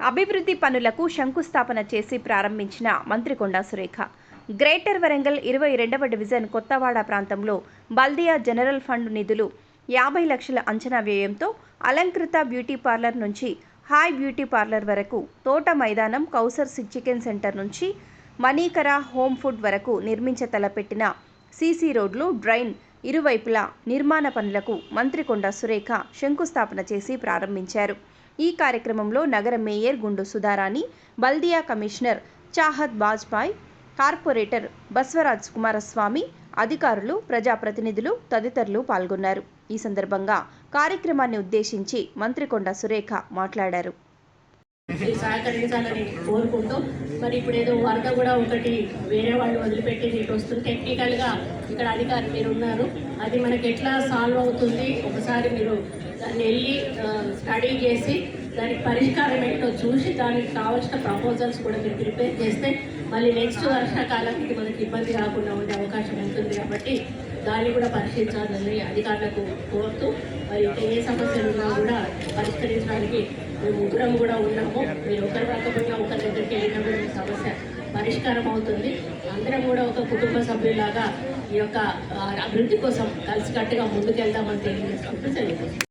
అభివృద్ధి పనులకు శంకుస్థాపన చేసి ప్రారంభించిన మంత్రి కొండా సురేఖ. గ్రేటర్ వరంగల్ ఇరవై రెండవ డివిజన్ కొత్తవాడ ప్రాంతంలో బల్దియా జనరల్ ఫండ్ నిధులు యాభై లక్షల అంచనా వ్యయంతో అలంకృత బ్యూటీ పార్లర్ నుంచి హాయ్ బ్యూటీ పార్లర్ వరకు తోట మైదానం కౌసర్ సి- చికెన్ సెంటర్ నుంచి మనీకర హోమ్ ఫుడ్ వరకు నిర్మించ తలపెట్టిన సీసీ రోడ్లు డ్రైన్ ఇరువైపులా నిర్మాణ పనులకు మంత్రికొండ సురేఖ శంకుస్థాపన చేసి ప్రారంభించారు. ఈ కార్యక్రమంలో నగర మేయర్ గుండు సుధారాణి బల్దియా కమిషనర్ చాహత్ బాజ్పాయ్ కార్పొరేటర్ బస్వరాజ్ కుమారస్వామి అధికారులు ప్రజాప్రతినిధులు తదితరులు పాల్గొన్నారు. ఈ సందర్భంగా కార్యక్రమాన్ని ఉద్దేశించి మంత్రి కొండా సురేఖ మాట్లాడారు. సహకరించాలని కోరుకుంటూ మరి ఇప్పుడు ఏదో వరద కూడా ఒకటి వేరే వాళ్ళు వదిలిపెట్టి ఇటు వస్తుంది. టెక్నికల్గా ఇక్కడ అధికారి మీరు ఉన్నారు అది మనకి ఎట్లా సాల్వ్ అవుతుంది? ఒకసారి మీరు దాన్ని వెళ్ళి స్టడీ చేసి దానికి పరిష్కారం ఏంటో చూసి దానికి కావాల్సిన ప్రపోజల్స్ కూడా మీరు ప్రిపేర్ చేస్తే మళ్ళీ నెక్స్ట్ వర్షాకాలానికి మనకి ఇబ్బంది రాకుండా ఉండే అవకాశం ఉంటుంది కాబట్టి దాన్ని కూడా పరిశీలించాలని అధికారులకు కోరుతూ మరి ఏ సమస్యలు ఉన్నా కూడా పరిష్కరించడానికి మేము ముగ్గురం కూడా ఉన్నాము. మీరు ఒకరు రాకపోయినా ఒకరి దగ్గరికి వెళ్ళినప్పుడు సమస్య పరిష్కారం అవుతుంది. అందరం కూడా ఒక కుటుంబ సభ్యులాగా ఈ యొక్క అభివృద్ధి కోసం కలిసికట్టుగా ముందుకెళ్దామని తెలియజేసుకుంటూ తెలియజేస్తాం